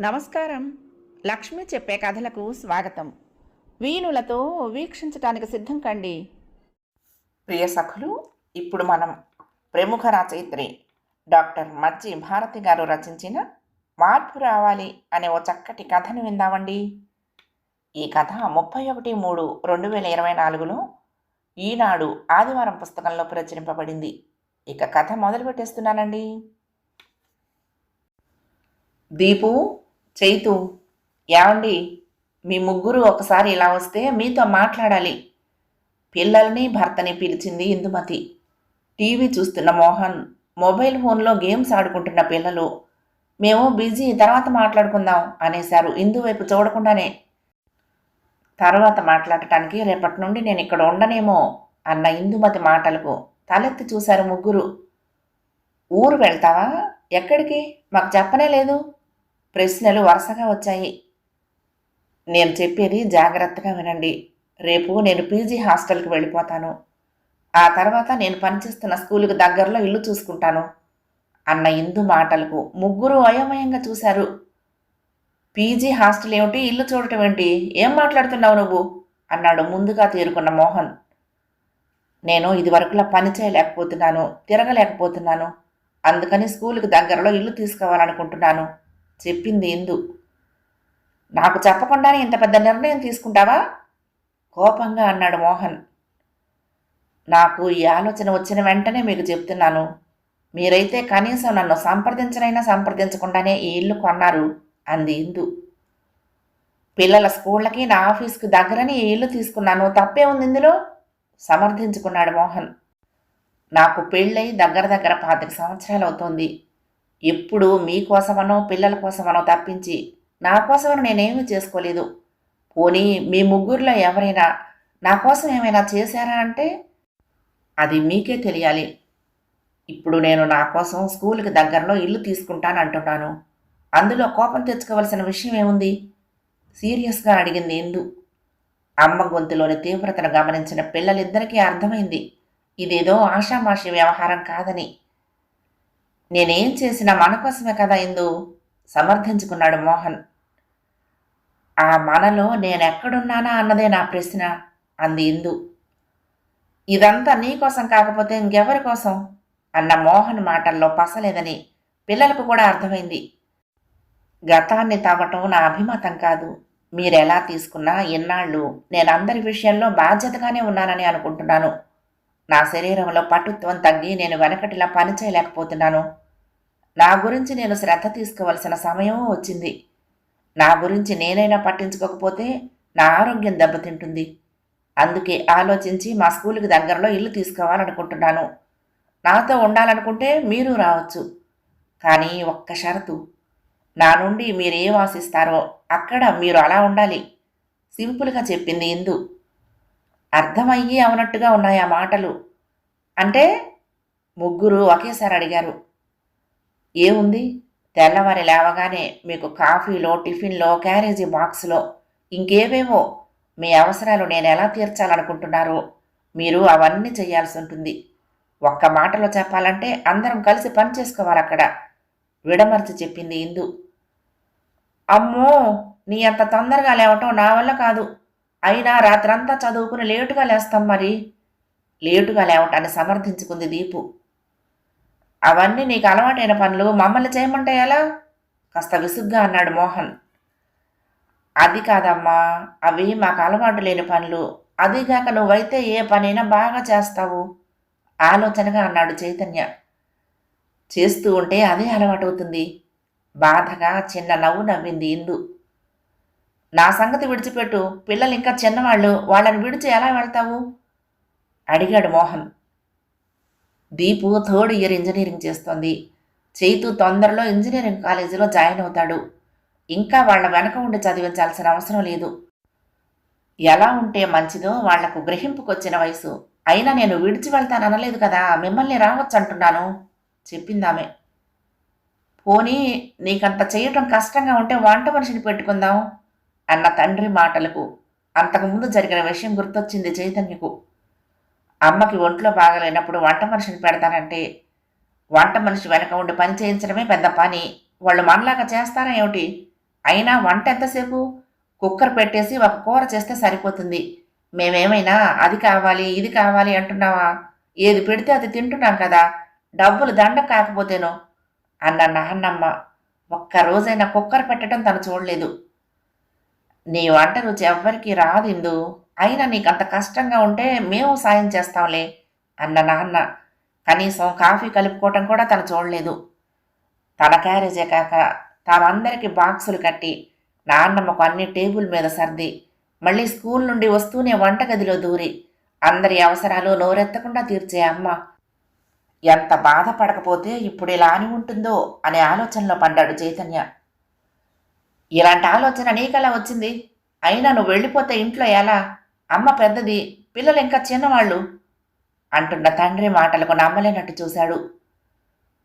నమస్కారం. లక్ష్మి చెప్పే కథలకు స్వాగతం. వీణులతో వీక్షించటానికి సిద్ధం కండి. ప్రియ సఖులు ఇప్పుడు మనం ప్రముఖ రచయిత్రి డాక్టర్ మజ్జి భారతి గారు రచించిన మార్పు రావాలి అనే ఓ చక్కటి కథను విందామండి. ఈ కథ ముప్పై ఒకటి మూడు రెండు వేల ఇరవై నాలుగులో ఈనాడు ఆదివారం పుస్తకంలో ప్రచురింపబడింది. ఇక కథ మొదలు పెట్టేస్తున్నానండి దీపు చైతు ఏమండి మీ ముగ్గురు ఒకసారి ఇలా వస్తే మీతో మాట్లాడాలి. పిల్లల్ని భర్తని పిలిచింది ఇందుమతి. టీవీ చూస్తున్న మోహన్ మొబైల్ ఫోన్లో గేమ్స్ ఆడుకుంటున్న పిల్లలు. మేము బిజీ తర్వాత మాట్లాడుకుందాం అనేశారు ఇందు వైపు చూడకుండానే. తర్వాత మాట్లాడటానికి రేపటి నుండి నేను ఇక్కడ ఉండనేమో అన్న ఇందుమతి మాటలకు తలెత్తి చూశారు ముగ్గురు. ఊరు వెళ్తావా? ఎక్కడికి? మాకు చెప్పనే లేదు. ప్రశ్నలు వరుసగా వచ్చాయి. నేను చెప్పేది జాగ్రత్తగా వినండి. రేపు నేను పీజీ హాస్టల్కి వెళ్ళిపోతాను. ఆ తర్వాత నేను పనిచేస్తున్న స్కూలుకు దగ్గరలో ఇల్లు చూసుకుంటాను. అన్న ఇందు మాటలకు ముగ్గురు అయోమయంగా చూశారు. పీజీ హాస్టల్ ఏమిటి? ఇల్లు చూడటం ఏంటి? ఏం మాట్లాడుతున్నావు నువ్వు? అన్నాడు ముందుగా తీరుకున్న మోహన్. నేను ఇదివరకులా పని చేయలేకపోతున్నాను తిరగలేకపోతున్నాను. అందుకని స్కూలుకు దగ్గరలో ఇల్లు తీసుకోవాలనుకుంటున్నాను. చెప్పింది ఇందు నాకు చెప్పకుండానే ఇంత పెద్ద నిర్ణయం తీసుకుంటావా? కోపంగా అన్నాడు మోహన్. నాకు ఈ ఆలోచన వచ్చిన వెంటనే మీకు చెప్తున్నాను. మీరైతే కనీసం నన్ను సంప్రదించనైనా సంప్రదించకుండానే ఈ ఇల్లు కొన్నారు అంది ఇందు. పిల్లల స్కూళ్ళకి నా ఆఫీస్కి దగ్గరని ఈ ఇల్లు తీసుకున్నాను. తప్పే ఉంది ఇందులో? సమర్థించుకున్నాడు మోహన్. నాకు పెళ్ళై దగ్గర దగ్గర పాతిక సంవత్సరాలు అవుతోంది ఎప్పుడు మీకోసమనో పిల్లల కోసమనో తప్పించి నా కోసమనో నేనేమీ చేసుకోలేదు. పోనీ మీ ముగ్గురిలో ఎవరైనా నా కోసం ఏమైనా చేశారా అంటే అది మీకే తెలియాలి. ఇప్పుడు నేను నా కోసం స్కూల్కి దగ్గరలో ఇల్లు తీసుకుంటాను అంటున్నాను. అందులో కోపం తెచ్చుకోవలసిన విషయం ఏముంది? సీరియస్గా అడిగింది ఇందు. అమ్మ గొంతులోని తీవ్రతను గమనించిన పిల్లలిద్దరికీ అర్థమైంది. ఇదేదో ఆషామాషి వ్యవహారం కాదని. నేనేం చేసినా మన కోసమే కదా ఇందు సమర్థించుకున్నాడు మోహన్. ఆ మనలో నేనెక్కడున్నానా అన్నదే నా ప్రశ్న అంది ఇందు. ఇదంతా నీకోసం కాకపోతే ఇంకెవరి కోసం? అన్న మోహన్ మాటల్లో పసలేదని పిల్లలకు కూడా అర్థమైంది. గతాన్ని తవ్వటం నా అభిమతం కాదు. మీరెలా తీసుకున్నా ఎన్నాళ్ళు నేను అందరి విషయంలో బాధ్యతగానే ఉన్నానని అనుకుంటున్నాను. నా శరీరంలో పటుత్వం తగ్గి నేను వెనకటిలా పని చేయలేకపోతున్నాను నా గురించి నేను శ్రద్ధ తీసుకోవలసిన సమయం వచ్చింది. నా గురించి నేనైనా పట్టించుకోకపోతే నా ఆరోగ్యం దెబ్బతింటుంది. అందుకే ఆలోచించి మా స్కూల్కి దగ్గరలో ఇల్లు తీసుకోవాలనుకుంటున్నాను. నాతో ఉండాలనుకుంటే మీరు రావచ్చు. కానీ ఒక్క షరతు. నా నుండి మీరు ఏం ఆశిస్తారో అక్కడ మీరు అలా ఉండాలి. సింపుల్గా చెప్పింది ఇందు. అర్థమయ్యి అవునట్టుగా ఉన్నాయి ఆ మాటలు. అంటే ముగ్గురు ఒకేసారి అడిగారు. ఏముంది? తెల్లవారి లేవగానే మీకు కాఫీలో టిఫిన్లో క్యారేజీ బాక్స్లో ఇంకేవేవో మీ అవసరాలు నేను ఎలా తీర్చాలనుకుంటున్నారో? మీరు అవన్నీ చేయాల్సి ఉంటుంది. ఒక్క మాటలో చెప్పాలంటే అందరం కలిసి పని చేసుకోవాలి అక్కడ. విడమర్చి చెప్పింది ఇందు. అమ్మో! నీ అంత తొందరగా లేవటం నా వల్ల కాదు. అయినా రాత్రంతా చదువుకుని లేటుగా లేస్తాం మరి. లేటుగా లేవటాన్ని సమర్థించుకుంది దీపు. అవన్నీ నీకు అలవాటైన పనులు. మమ్మల్ని చేయమంటే ఎలా? కాస్త విసుగ్గా అన్నాడు మోహన్. అది కాదమ్మా అవి మాకు అలవాటు లేని పనులు. అదిగాక నువ్వైతే ఏ పనైనా బాగా చేస్తావు ఆలోచనగా అన్నాడు చైతన్య. చేస్తూ ఉంటే అదే అలవాటవుతుంది. బాధగా చిన్న నవ్వు నవ్వింది ఇందు. నా సంగతి విడిచిపెట్టు పిల్లలు ఇంకా చిన్నవాళ్ళు వాళ్ళని విడిచి ఎలా వెళ్తావు? అడిగాడు Mohan. Deepu third year engineering చేస్తోంది. చైతు తొందరలో ఇంజనీరింగ్ కాలేజీలో జాయిన్ అవుతాడు. ఇంకా వాళ్ళ వెనక ఉండి చదివించాల్సిన అవసరం లేదు. ఎలా ఉంటే మంచిదో వాళ్ళకు గ్రహింపుకొచ్చిన వయసు. అయినా నేను విడిచి వెళ్తాననలేదు కదా మిమ్మల్ని రావచ్చు అంటున్నాను చెప్పిందామె పోనీ నీకంత చేయటం కష్టంగా ఉంటే వంట మనిషిని పెట్టుకుందాం అన్న తండ్రి మాటలకు. అంతకుముందు జరిగిన విషయం గుర్తొచ్చింది చైతన్యకు. అమ్మకి ఒంట్లో బాగలేనప్పుడు వంట మనిషిని పెడతానంటే వంట మనిషి వెనక ఉండి పని చేయించడమే పెద్ద పని. వాళ్ళు మనలాగా చేస్తారా ఏమిటి? అయినా వంట ఎంతసేపు? కుక్కర్ పెట్టేసి ఒక కూర చేస్తే సరిపోతుంది. మేమేమైనా అది కావాలి ఇది కావాలి అంటున్నావా? ఏది పెడితే అది తింటున్నాం కదా. డబ్బులు దండ కాకపోతేనో? అన్న నాన్నమ్మ ఒక్క రోజైనా కుక్కర్ పెట్టడం తను చూడలేదు. నీ వంట రుచి ఎవ్వరికీ రాదిందు అయినా నీకు అంత కష్టంగా ఉంటే మేము సాయం చేస్తాంలే? అన్న నాన్న. కనీసం కాఫీ కలుపుకోవటం కూడా తను చూడలేదు. తన క్యారేజే కాక తామందరికీ బాక్సులు కట్టి నాన్నమ్మకు అన్ని టేబుల్ మీద సర్ది మళ్ళీ స్కూల్ నుండి వస్తూనే వంటగదిలో దూరి అందరి అవసరాలు నోరెత్తకుండా తీర్చే అమ్మ. ఎంత బాధపడకపోతే ఇప్పుడు ఇలా అని ఉంటుందో అనే ఆలోచనలో పడ్డాడు చైతన్య. ఇలాంటి ఆలోచన నీకెలా వచ్చింది? అయినా నువ్వు వెళ్ళిపోతే ఇంట్లో ఎలా? అమ్మ పెద్దది పిల్లలు ఇంకా చిన్నవాళ్ళు అంటున్న తండ్రి మాటలకు నమ్మలేనట్టు చూశాడు.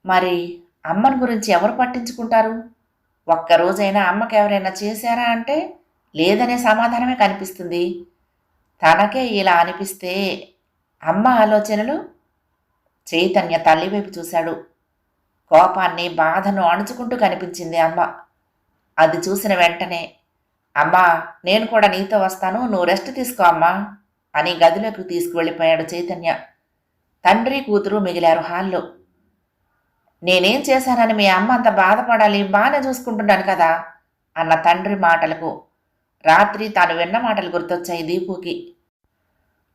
మరి అమ్మని గురించి ఎవరు పట్టించుకుంటారు? ఒక్కరోజైనా అమ్మకి ఎవరైనా చేశారా అంటే లేదనే సమాధానమే కనిపిస్తుంది. తనకే ఇలా అనిపిస్తే అమ్మ ఆలోచనలు చైతన్య తల్లి వైపు చూశాడు. కోపాన్ని బాధను అణుచుకుంటూ కనిపించింది అమ్మ. అది చూసిన వెంటనే అమ్మా నేను కూడా నీతో వస్తాను నువ్వు రెస్ట్ తీసుకో అమ్మా అని గదిలోకి తీసుకువెళ్ళిపోయాడు చైతన్య. తండ్రి కూతురు మిగిలారు హాల్లో. నేనేం చేశానని మీ అమ్మ అంత బాధపడాలి బాగానే చూసుకుంటున్నాను కదా అన్న తండ్రి మాటలకు. రాత్రి తాను విన్న మాటలు గుర్తొచ్చాయి దీపుకి.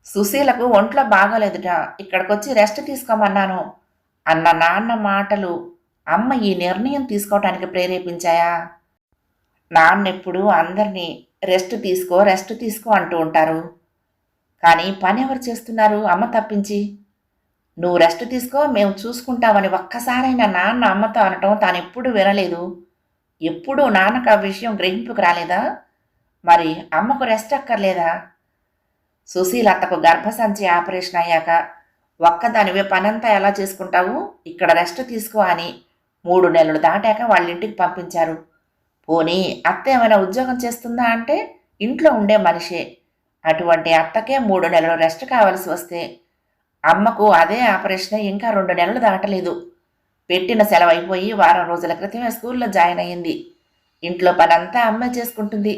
సుశీలకు ఒంట్లో బాగోలేదుట ఇక్కడికొచ్చి రెస్ట్ తీసుకోమన్నాను అన్న నాన్న మాటలు అమ్మ ఈ నిర్ణయం తీసుకోవటానికి ప్రేరేపించాయా? నాన్నెప్పుడు అందరినీ రెస్ట్ తీసుకో రెస్ట్ తీసుకో అంటూ ఉంటారు. కానీ పని ఎవరు చేస్తున్నారు? అమ్మ తప్పించి. నువ్వు రెస్ట్ తీసుకో మేము చూసుకుంటామని ఒక్కసారైనా నాన్న అమ్మతో అనటం తాను ఎప్పుడు వినలేదు. ఎప్పుడూ నాన్నకు ఆ విషయం గ్రహింపుకు రాలేదా? మరి అమ్మకు రెస్ట్ అక్కర్లేదా? సుశీలతకు గర్భసంచి ఆపరేషన్ అయ్యాక ఒక్కదానివే పనంతా ఎలా చేసుకుంటావు? ఇక్కడ రెస్ట్ తీసుకో అని మూడు నెలలు దాటాక వాళ్ళ ఇంటికి పంపించారు. పోనీ అత్త ఏమైనా ఉద్యోగం చేస్తుందా అంటే ఇంట్లో ఉండే మనిషే. అటువంటి అత్తకే మూడు నెలలు రెస్ట్ కావాల్సి వస్తే అమ్మకు అదే ఆపరేషన్ ఇంకా రెండు నెలలు దాటలేదు. పెట్టిన సెలవు అయిపోయి వారం రోజుల క్రితమే స్కూల్లో జాయిన్ అయ్యింది. ఇంట్లో పనంతా అమ్మే చేసుకుంటుంది.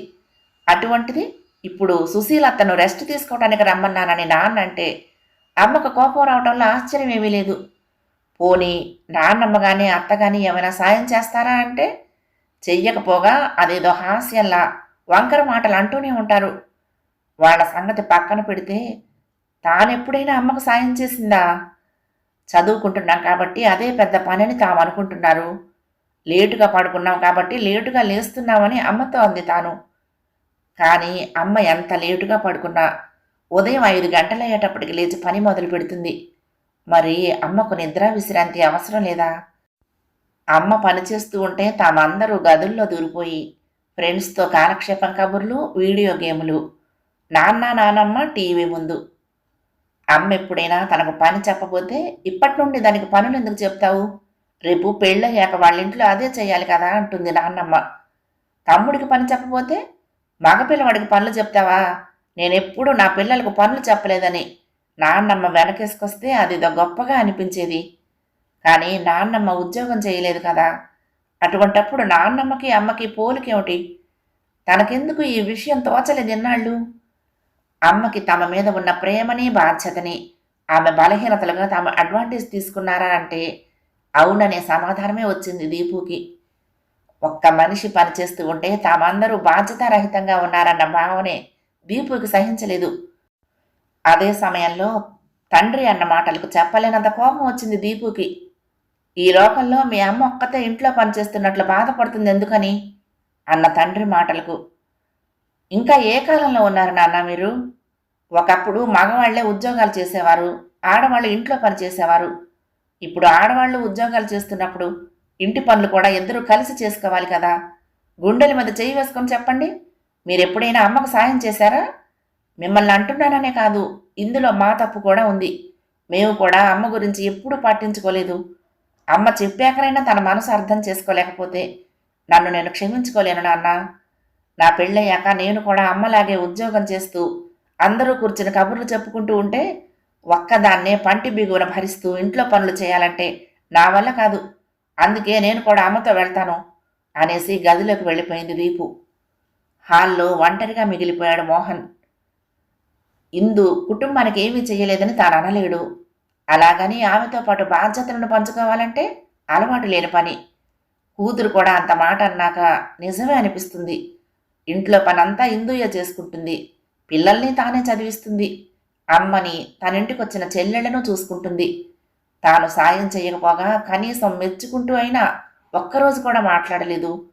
అటువంటిది ఇప్పుడు సుశీల అత్తను రెస్ట్ తీసుకోవడానికి రమ్మన్నానని నాన్న అంటే అమ్మకు కోపం రావడంలో ఆశ్చర్యం ఏమీ లేదు. పోనీ నాన్నమ్మ కానీ అత్త కానీ ఏమైనా సాయం చేస్తారా అంటే చెయ్యకపోగా అదేదో హాస్యంలా వంకర మాటలు అంటూనే ఉంటారు. వాళ్ళ సంగతి పక్కన పెడితే తానెప్పుడైనా అమ్మకు సాయం చేసిందా? చదువుకుంటున్నాం కాబట్టి అదే పెద్ద పనిని తాము అనుకుంటున్నారు లేటుగా పడుకున్నాం కాబట్టి లేటుగా లేస్తున్నామని అమ్మతో అంది తాను. కానీ అమ్మ ఎంత లేటుగా పడుకున్నా ఉదయం ఐదు గంటలయ్యేటప్పటికి లేచి పని మొదలు పెడుతుంది. మరి అమ్మకు నిద్ర విశ్రాంతి అవసరం లేదా? అమ్మ పనిచేస్తూ ఉంటే తామందరూ గదుల్లో దూరిపోయి ఫ్రెండ్స్తో కాలక్షేపం కబుర్లు వీడియో గేములు. నాన్న నానమ్మ టీవీ ముందు. అమ్మ ఎప్పుడైనా తనకు పని చెప్పబోతే ఇప్పటి నుండి దానికి పనులు ఎందుకు చెప్తావు? రేపు పెళ్ళయ్యాక వాళ్ళ ఇంట్లో అదే చేయాలి కదా అంటుంది నాన్నమ్మ. తమ్ముడికి పని చెప్పబోతే మగపిల్లవాడికి పనులు చెప్తావా? నేనెప్పుడు నా పిల్లలకు పనులు చెప్పలేదని. నాన్నమ్మ వెనకేసుకొస్తే అది గొప్పగా అనిపించేది. కానీ నాన్నమ్మ ఉద్యోగం చేయలేదు కదా. అటువంటప్పుడు నాన్నమ్మకి అమ్మకి పోలికేమిటి తనకెందుకు ఈ విషయం తోచలేదు ఎన్నాళ్ళు అమ్మకి తమ మీద ఉన్న ప్రేమని బాధ్యతని ఆమె బలహీనతలుగా తాము అడ్వాంటేజ్ తీసుకున్నారా అంటే అవుననే సమాధానమే వచ్చింది దీపుకి. ఒక్క మనిషి పనిచేస్తూ ఉంటే తామందరూ బాధ్యతారహితంగా ఉన్నారన్న భావనే దీపుకి సహించలేదు. అదే సమయంలో తండ్రి అన్న మాటలకు చెప్పలేనంత కోపం వచ్చింది దీపుకి. ఈ లోకంలో మీ అమ్మ ఒక్కతే ఇంట్లో పనిచేస్తున్నట్లు బాధపడుతుంది ఎందుకని? అన్న తండ్రి మాటలకు. ఇంకా ఏ కాలంలో ఉన్నారు నాన్న మీరు? ఒకప్పుడు మగవాళ్ళే ఉద్యోగాలు చేసేవారు ఆడవాళ్ళు ఇంట్లో పని చేసేవారు. ఇప్పుడు ఆడవాళ్ళు ఉద్యోగాలు చేస్తున్నప్పుడు ఇంటి పనులు కూడా ఇద్దరూ కలిసి చేసుకోవాలి కదా. గుండెల మీద చేయి వేసుకొని చెప్పండి. మీరు ఎప్పుడైనా అమ్మకు సాయం చేశారా? మిమ్మల్ని అంటున్నాననే కాదు ఇందులో మా తప్పు కూడా ఉంది. మేము కూడా అమ్మ గురించి ఎప్పుడూ పాటించుకోలేదు. అమ్మ చెప్పాకనైనా తన మనసు అర్థం చేసుకోలేకపోతే నన్ను నేను క్షమించుకోలేను నాన్న. నా పెళ్ళయ్యాక నేను కూడా అమ్మలాగే ఉద్యోగం చేస్తూ అందరూ కూర్చుని కబుర్లు చెప్పుకుంటూ ఉంటే ఒక్కదాన్నే పంటి బిగువన భరిస్తూ ఇంట్లో పనులు చేయాలంటే నా వల్ల కాదు. అందుకే నేను కూడా అమ్మతో వెళ్తాను అనేసి గదిలోకి వెళ్ళిపోయింది దీపు. హాల్లో ఒంటరిగా మిగిలిపోయాడు మోహన్. ఇందు కుటుంబానికి ఏమీ చేయలేదని తాను అనలేడు. అలాగని ఆమెతో పాటు బాధ్యతలను పంచుకోవాలంటే అలవాటు లేని పని. కూతురు కూడా అంత మాట అన్నాక నిజమే అనిపిస్తుంది. ఇంట్లో పనంతా ఇందుయ్య చేసుకుంటుంది. పిల్లల్ని తానే చదివిస్తుంది. అమ్మని తన చెల్లెళ్ళను చూసుకుంటుంది. తాను సాయం చేయకపోగా కనీసం మెచ్చుకుంటూ అయినా ఒక్కరోజు కూడా మాట్లాడలేదు.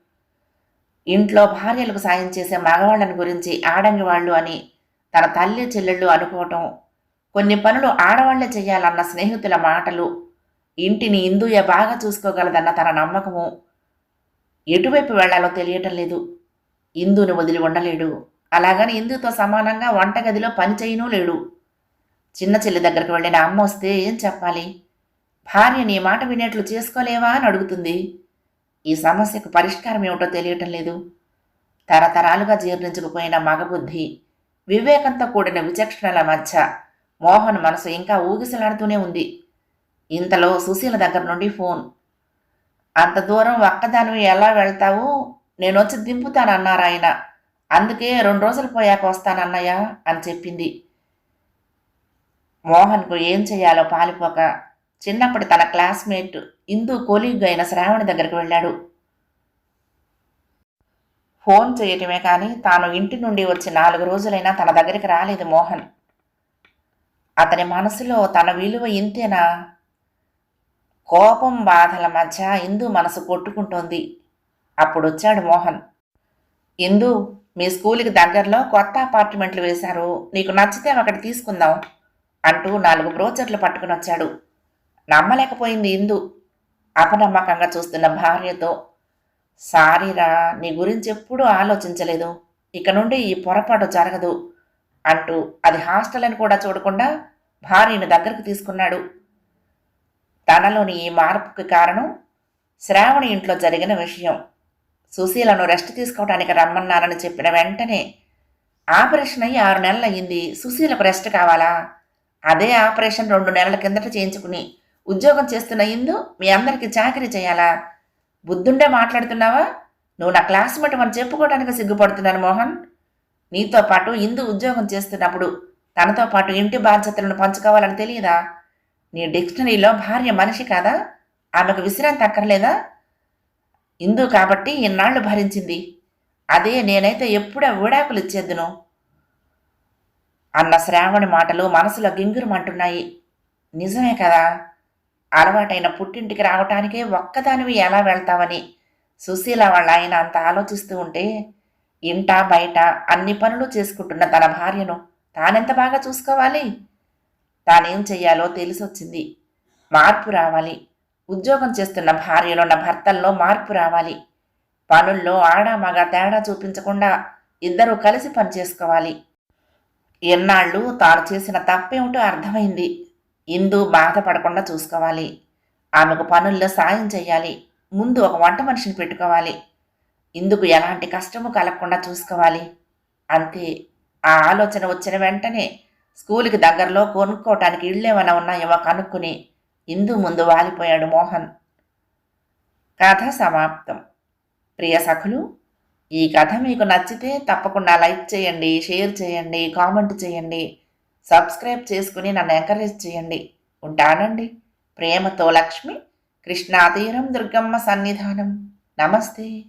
ఇంట్లో భార్యలకు సాయం చేసే మగవాళ్ళని గురించి ఆడంగి వాళ్ళు అని తన తల్లి చెల్లెళ్ళు అనుకోవటం కొన్ని పనులు ఆడవాళ్ళే చేయాలన్న స్నేహితుల మాటలు. ఇంటిని ఇందుయ బాగా చూసుకోగలదన్న తన నమ్మకము. ఎటువైపు వెళ్ళాలో తెలియటం లేదు. ఇందును వదిలి ఉండలేడు. అలాగని ఇందుతో సమానంగా వంటగదిలో పని చేయనూ లేడు. చిన్న చెల్లి దగ్గరకు వెళ్ళిన అమ్మ వస్తే ఏం చెప్పాలి? భార్య నీ మాట వినేట్లు చేసుకోలేవా అని అడుగుతుంది. ఈ సమస్యకు పరిష్కారం ఏమిటో తెలియటం లేదు. తరతరాలుగా జీర్ణించుకుపోయిన మగబుద్ధి వివేకంతో కూడిన విచక్షణల మధ్య మోహన్ మనసు ఇంకా ఊగిసలాడుతూనే ఉంది. ఇంతలో సుశీల దగ్గర నుండి ఫోన్. అంత దూరం ఒక్కదానివి ఎలా వెళ్తావు? నేను వచ్చి దింపుతానన్నారు ఆయన. అందుకే రెండు రోజులు పోయాక వస్తానన్నయ్య అని చెప్పింది. మోహన్కు ఏం చేయాలో పాలిపోక చిన్నప్పటి తన క్లాస్మేట్ ఇందు కోలీగ్ అయిన శ్రావణి దగ్గరికి వెళ్ళాడు. ఫోన్ చేయటమే కానీ తాను ఇంటి నుండి వచ్చి నాలుగు రోజులైనా తన దగ్గరికి రాలేదు మోహన్. అతని మనసులో తన విలువ ఇంతేనా? కోపం బాధల మధ్య ఇందు మనసు కొట్టుకుంటోంది. అప్పుడు వచ్చాడు మోహన్. ఇందు మీ స్కూల్కి దగ్గరలో కొత్త అపార్ట్మెంట్లు వేశారు. నీకు నచ్చితే అక్కడ తీసుకుందాం అంటూ నాలుగు బ్రోచర్లు పట్టుకుని వచ్చాడు నమ్మలేకపోయింది ఇందు. అపనమ్మకంగా చూస్తున్న భార్యతో సారీరా నీ గురించి ఎప్పుడూ ఆలోచించలేదు. ఇక నుండి ఈ పొరపాటు జరగదు. అంటూ అది హాస్టల్ అని కూడా చూడకుండా భార్యను దగ్గరకు తీసుకున్నాడు. తనలోని ఈ మార్పుకి కారణం శ్రావణి ఇంట్లో జరిగిన విషయం. సుశీలను రెస్ట్ తీసుకోవడానికి రమ్మన్నారని చెప్పిన వెంటనే ఆపరేషన్ అయ్యి ఆరు నెలలు అయ్యింది. సుశీలకు రెస్ట్ కావాలా? అదే ఆపరేషన్ రెండు నెలల కిందట చేయించుకుని ఉద్యోగం చేస్తున్న ఇందు మీ అందరికీ చాకరీ చేయాలా? బుద్ధుండే మాట్లాడుతున్నావా? నువ్వు నా క్లాస్మేట్ అని చెప్పుకోవడానికి సిగ్గుపడుతున్నాను మోహన్. నీతో పాటు ఇందు ఉద్యోగం చేస్తున్నప్పుడు తనతో పాటు ఇంటి బాధ్యతలను పంచుకోవాలని తెలియదా? నీ డిక్షనరీలో భార్య మనిషి కాదా? ఆమెకు విశ్రాంతి అక్కర్లేదా? ఇందు కాబట్టి ఇన్నాళ్ళు భరించింది. అదే నేనైతే ఎప్పుడూ విడాకులు ఇచ్చేద్దును. అన్న శ్రావణి మాటలు మనసులో గింగురమంటున్నాయి. నిజమే కదా? అలవాటైన పుట్టింటికి రావటానికే ఒక్కదానివి ఎలా వెళ్తావని సుశీల వాళ్ళ ఆయన అంత ఆలోచిస్తూ ఉంటే ఇంట బయట అన్ని పనులు చేసుకుంటున్న తన భార్యను తానెంత బాగా చూసుకోవాలి? తానేం చెయ్యాలో తెలిసొచ్చింది. మార్పు రావాలి. ఉద్యోగం చేస్తున్న భార్యలో ఉన్న భర్తల్లో మార్పు రావాలి. పనుల్లో ఆడ మగ తేడా చూపించకుండా ఇద్దరూ కలిసి పనిచేసుకోవాలి ఎన్నాళ్ళు తాను చేసిన తప్పేమిటో అర్థమైంది. ఇందు బాధపడకుండా చూసుకోవాలి. ఆమెకు పనుల్లో సాయం చేయాలి ముందు ఒక వంట మనిషిని పెట్టుకోవాలి. ఇందుకు ఎలాంటి కష్టము కలగకుండా చూసుకోవాలి? అంతే. ఆ ఆలోచన వచ్చిన వెంటనే స్కూల్కి దగ్గరలో కొనుక్కోవటానికి ఇళ్ళేమైనా ఉన్నాయో కనుక్కుని ఇందు ముందు వాలిపోయాడు మోహన్. కథ సమాప్తం. ప్రియ సఖులు ఈ కథ మీకు నచ్చితే తప్పకుండా లైక్ చేయండి షేర్ చేయండి కామెంట్ చేయండి సబ్స్క్రైబ్ చేసుకుని నన్ను ఎంకరేజ్ చేయండి. ఉంటానండి. ప్రేమతో లక్ష్మి కృష్ణాతీరం దుర్గమ్మ సన్నిధానం. నమస్తే.